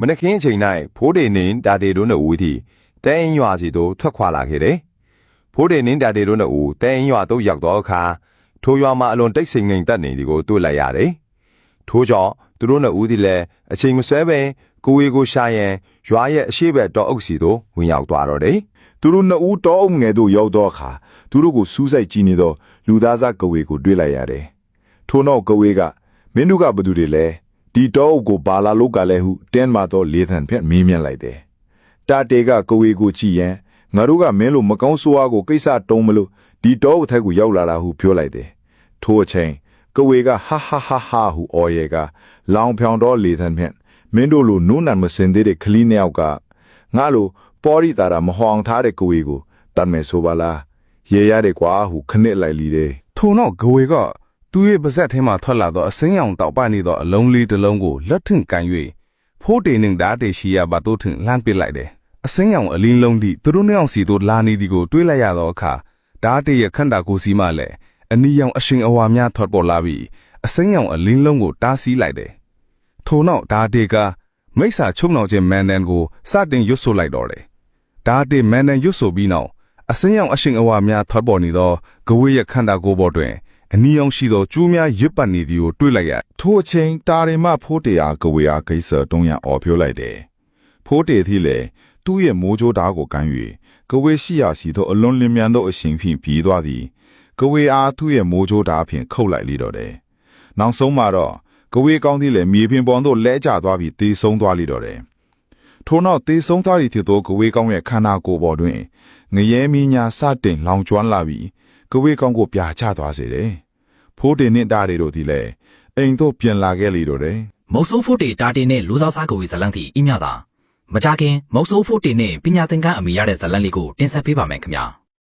မနက်ခင်းအချိန်၌ဖိုးတေနှင့်တာတေတို့နှစ်ဦးသည်တဲအင်းရွာစီသို့ထွက်ခွာလာခဲ့တယ်။ဖိုးတေနှင့်တာတေတို့နှစ်ဦးတဲအင်းရွာသို့ရောက်သောအခါထိုရွာမှာအလွန်တိတ်ဆိတ်ငိမ်သက်နေသည်ကိုတွေ့လိုက်ရတယ်။ထို့ကြောင့်သူတို့နှစ်ဦးသည်လည်းအချိန်မဆွဲဘဲကိုဝေကိုရှာရန်ရွာရဲ့အရှိဘက်တော်အုပ်စီသို့ဝင်ရောက်သွားတော့တယ်။သူတို့နှစ်ဦးတောအုပ်ငယ်သို့ရောက်တော့အခါသူတို့ကိုစူးစိုက်ကြည့်နေသောလူသားစားကဝေကိုတွေ့လိုက်ရတယ်။ထို့နောက်ကဝေကမင်းတို့ကဘသူတွေလဲ ဒီတောအုပ်ကိုဘာလာလို့ကလဲဟုတင်းမာသောလေသံဖြင့်မေးမြန်းလိုက်တယ်။တာတေကကဝေကိုကြည့်ရန်ငါတို့ကမင်းလိုမကောင်းဆိုးအားကိုကိစ္စတုံးမလို့ဒီတောအုပ်ထက်ကိုရောက်လာတာဟုပြောလိုက်တယ်။ထိုအချိန်ကဝေကဟာဟာဟာဟာဟုအော်ရဲကလောင်ဖြောင်တော့လေသံဖြင့်မင်းတို့လိုနုနံမစင်သေးတဲ့ကလေးနှစ်ယောက်ကငါလိုပေါ်ရီတာရာမဟောင်ထားတဲ့ကိုဝေကိုတတ်မယ်ဆိုပါလားရေရတယ်ကွာဟုခနစ်လိုက်လီတယ်ထို့နောက်ဂဝေက သူ့ရဲ့ပါဇက်ထဲမှထွက်လာသောအစင်းရောင်တောက်ပနေသောအလုံးလေးတစ်လုံးကိုလက်ထင်ကန်၍ဖိုးတေနှင့်ဓာတ်တေရှိရပါတို့ထင်လှမ်းပစ်လိုက်တယ်အစင်းရောင်အလင်းလုံးသည့်သူတို့နှစ်ယောက်စီတို့လာနေသည်ကိုတွေးလိုက်ရသောအခါဓာတ်တေရဲ့ခန္ဓာကိုယ်စီမှလည်းအနီရောင်အရှင်အဝါများထွက်ပေါ်လာပြီးအစင်းရောင်အလင်းလုံးကိုတားဆီးလိုက်တယ်ထို့နောက်ဓာတ်တေကမိစ္ဆာချုံနှောင်ခြင်းမန်နန်ကိုစတင်ရွတ်ဆိုလိုက်တော့တယ်ဒါတေမန်နန်ရွတ်ဆိုပြီးနောက်အစင်းရောင်အရှင်အဝါများထွက်ပေါ်နေသောဂဝေးရဲ့ခန္ဓာကိုယ်ပေါ်တွင် အနီရောင်ရှိသောကျူးများရစ်ပတ်နေသည်ကိုတွေ့လိုက်ရထိုအချိန်တာရင်မဖိုးတေအားကဝေအားဂိဆာတုံးရအော်ဖြိုးလိုက်တယ်ဖိုးတေသည်လေသူ့ရဲ့မိုးကြိုးသားကိုကမ်း၍ကဝေရှိရာစီသောအလွန်လင်းမြန်သောအရှင်ဖြင့်ပြေးသွားသည်ကဝေအားသူ့ရဲ့မိုးကြိုးသားဖြင့်ခုတ်လိုက်လေတော့တယ်နောက်ဆုံးမှာတော့ကဝေကောင်းသည်လေမြေပြင်ပေါ်သို့လဲကျသွားပြီးတေဆုံးသွားလေတော့တယ်ထို့နောက်သေဆုံးသားရီဖြစ်သောကဝေးကောင်းရဲ့ခန္ဓာကိုယ်ပေါ်တွင်ငရဲမင်းညာစတင်လောင်ကျွမ်းလာပြီး ကဝေးကောင်းကိုပြာချသွားစေတယ်။ဖိုးတင်နှင့်တားရီတို့သည်လည်းအိမ်သို့ပြန်လာခဲ့လေတော့တယ်မုတ်ဆိုးဖို့တေတာတင်နဲ့လူစားစားကိုဝေဇလန်တီအီးမြတာမကြခင်မုတ်ဆိုးဖို့တေနဲ့ပညာသင်္ကန်းအမိရတဲ့ဇလန်လေးကိုတင်ဆက်ပေးပါမယ်ခင်ဗျာ